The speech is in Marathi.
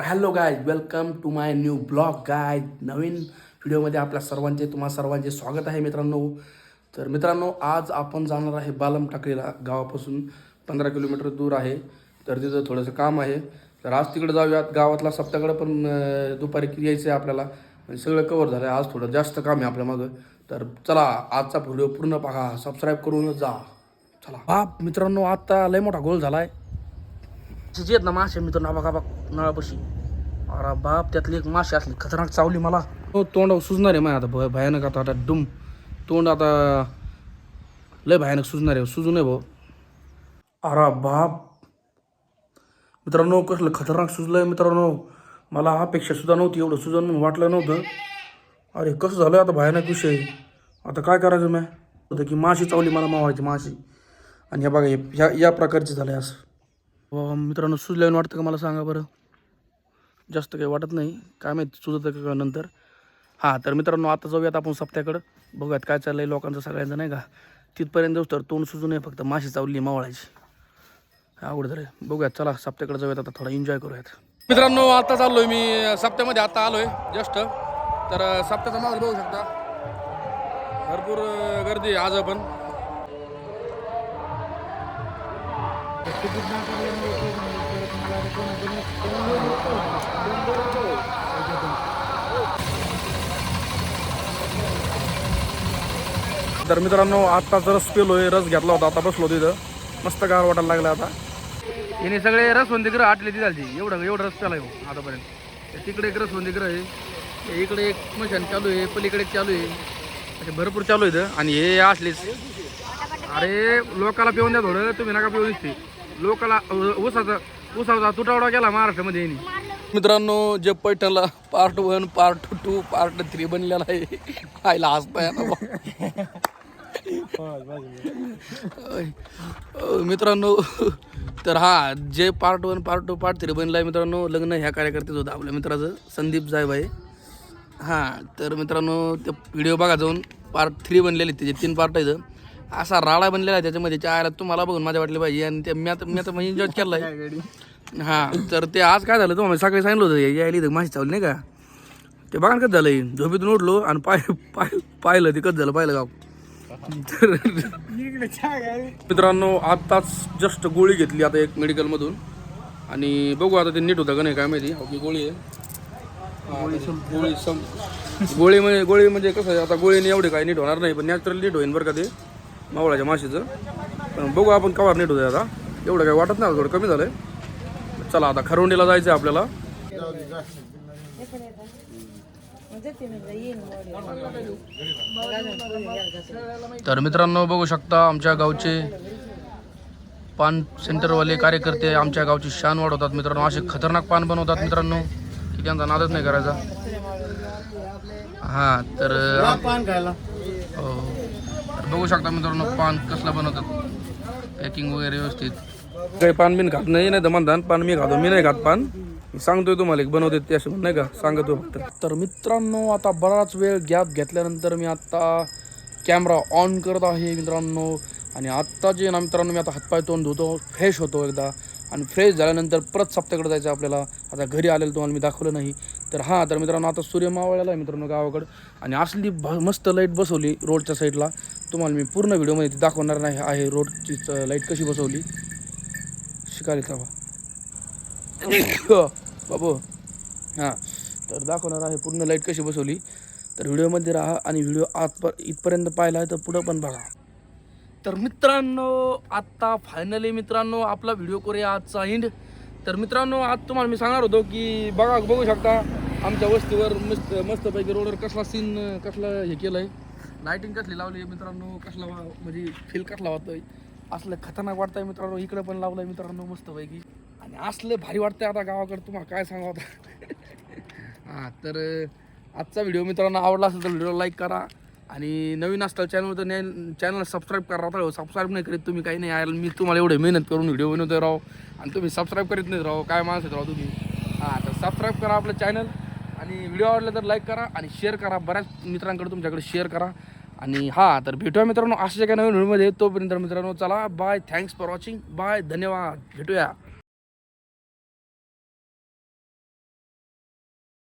तर hello guys welcome to my new blog guys नवीन व्हिडिओमध्ये आपल्या सर्वांचे तुम्हा सर्वांचे स्वागत आहे मित्रांनो. तर मित्रांनो आज आपण जाणार आहे बालम टाकळीला गावापासून पंधरा किलोमीटर दूर आहे. तर तिथं थोडंसं काम आहे. तर आज तिकडे जाऊयात. गावातला सप्ताकडं पण दुपारी यायचं आहे आपल्याला? सगळं कवर झालं आहे आज थोडं जास्त काम आहे आपल्या मागं. तर चला आजचा व्हिडिओ पूर्ण पहा. सबस्क्राईब करून जा. चला. बाप मित्रांनो आता लय मोठा गोल झाला आहे जे आहेत ना मासे मी तर ना बघा नळापाशी. अरे बाप त्यातली एक मासे असली खतरनाक चावली मला. हो तोंड सुजणार आहे माझ्या आता भ- भयानक आता आता डुम. तोंड आता लय भयानक सुजणार आहे सुजू नये भाऊ. अरे बाप. मित्रांनो कसलं खतरनाक सुजलंय मित्रांनो. मला अपेक्षा सुद्धा नव्हती एवढं सुजन म्हणून वाटलं नव्हतं. अरे कसं झालं आता भयानक विषय? आता काय करायचं मॅ? होतं की माशी चावली मला मावायची माशी. आणि हे बघा या ह्या या प्रकारचे झालं असं बाबा मित्रांनो सुजल्यावर वाटतं का मला सांगा बरं? जास्त काही वाटत नाही. काय माहिती सुजतं का नंतर? हां तर मित्रांनो आता जाऊयात आपण सप्त्याकडं. बघूयात काय चाललं आहे लोकांचं सगळ्यांचं नाही का? तिथपर्यंत जाऊस तर तोंड सुजू नये फक्त. माशी चावली मावळायची. आवडतं रे बघूयात चला सप्त्याकडे जाऊयात आता थोडा. एन्जॉय करूयात. मित्रांनो आता चाललोय मी. सप्त्यामध्ये आता आलोय जस्ट तर सप्त्याचा माग बघू शकता. भरपूर गर्दी आहे आज पण. तर मित्रांनो आत्ताच रस आहे रस घेतला होता आता बसलो तिथं. मस्त गार वाटायला लागला आता. याने सगळे रसवंती ग्रह आटले ती झाली एवढं एवढं रस प्याला हो आतापर्यंत. तिकडे एक रसवंती ग्रह आहे इकडे एक मशान चालू आहे पलीकडे एक चालू आहे. असे भरपूर चालू आहे इथं. आणि हे असलेच. अरे लोकाला पिऊन द्या थोडं तुम्ही नका पिऊ दिसते लोकाला ऊसाचा ऊसाचा तुटावडा केला महाराष्ट्रामध्ये मित्रांनो जे पैठणला part one part two part three बनलेला आहे खायला हसताय ना मित्रांनो तर हा जे part one part two part three बनला आहे मित्रांनो लग्न ह्या कार्यकर्त्याचं होतं आपल्या मित्राचं संदीप जायबाई हां तर मित्रांनो ते व्हिडिओ बघा जाऊन पार्ट थ्री बनलेले त्याचे तीन पार्ट आहेत. असा राडा बनलेला आहे त्याच्यामध्ये. चायला तुम्हाला बघून माझ्या वाटले पाहिजे. आणि ते मी आता मी आता एन्जॉय केला आहे हां तर ते आज काय झालं तुम्हाला? सकाळी सांगितलं होतं यायला इथं माशी चावली नाही का? ते बघा ना कसं झालं झोपेतून उठलो आणि पाय पाय पाहिलं ते कसं झालं पाहिलं गाव. तर मित्रांनो आत्ताच जस्ट गोळी घेतली आता एक मेडिकलमधून आणि बघू आता ते नीट होतं का नाही काय माहिती. ओके गोळी आहे. हा, गोळी सम गोळी म्हणजे गोळी म्हणजे कसं आहे आता गोळीने एवढे काय नीट होणार नाही पण नॅचरल नीट होईन बरं का ते. मावळाच्या माशीचं पण बघू आपण कवर नीट होतं आता. एवढं काही वाटत नाही थोडं कमी झालं आहे चला आता खरवंडीला जायचं आहे आपल्याला. तर मित्रांनो बघू शकता आमच्या गावचे पान सेंटरवाले कार्यकर्ते आमच्या गावची शान वाढवतात मित्रांनो. असे खतरनाक पान बनवतात मित्रांनो की त्यांचा नादच नाही करायचा. हां तर पान खायला. हो. तर बघू शकता मित्रांनो पान कसलं बनवतात. पॅकिंग वगैरे व्यवस्थित. काही पान बिन खात नाही नाही तर म्हणतात पान मी खातो मी नाही खात पान. मी सांगतोय तुम्हाला एक बनवते ते असं नाही का? सांगतो फक्त. तर मित्रांनो आता बराच वेळ गॅप घेतल्यानंतर मी आता कॅमेरा ऑन करत आहे मित्रांनो. आणि आत्ता जे ना मित्रांनो मी आता हातपाय तोंड धुतो फ्रेश होतो एकदा. आणि फ्रेश झाल्यानंतर परत सप्त्याकडे जायचं आपल्याला. आता घरी आलेलं तुम्हाला मी दाखवलं नाही. तर हां तर मित्रांनो आता सूर्य मावळ्याला आहे मित्रांनो गावाकडं. आणि असली भ मस्त लाइट बसवली रोडच्या साईडला. तुम्हाला मी पूर्ण व्हिडिओमध्ये ती दाखवणार नाही आहे रोडची लाइट कशी बसवली. शिकायला का हो? हो, बाबू. हां तर दाखवणार आहे पूर्ण लाइट कशी बसवली. तर व्हिडिओमध्ये राहा आणि व्हिडिओ आत इथपर्यंत पाहिला आहे तर पुढं पण बघा. तर मित्रांनो आत्ता फायनली मित्रांनो आपला व्हिडिओ करूया आजचा इंड तर मित्रांनो आज तुम्हाला मी सांगणार होतो की बघा बघू शकता. आमच्या वस्तीवर मस्त मस्तपैकी रोडवर कसला सीन कसला हे केलं आहे लाईटिंग कसली लावली आहे मित्रांनो कसला म्हणजे फील कसला वाटतोय. असलं खतरनाक वाटतंय मित्रांनो इकडं पण लावलंय मित्रांनो मस्तपैकी. आणि असलं भारी वाटतंय आता गावाकडे तुम्हाला काय सांगा आता. हां तर आजचा व्हिडिओ मित्रांनो आवडला असेल तर व्हिडिओ लाईक करा. आणि नवीन असतं चॅनल तर चॅनल सबस्क्राईब करा. राहता सबस्क्राईब नाही करीत तुम्ही काही नाही यायला मी तुम्हाला एवढे मेहनत करून व्हिडिओ बनवतो राहो आणि तुम्ही सबस्क्राईब करीत नाही राहो काय माणसं राहो तुम्ही. हां तर सबस्क्राईब करा आपलं चॅनल आणि व्हिडिओ आवडला तर लाईक करा आणि शेअर करा. बऱ्याच मित्रांकडे तुमच्याकडे शेअर करा. आणि हां तर भेटूया मित्रांनो अशा एका नवीन व्हिडिओमध्ये. तोपर्यंत मित्रांनो चला bye thanks for watching bye धन्यवाद. भेटूया.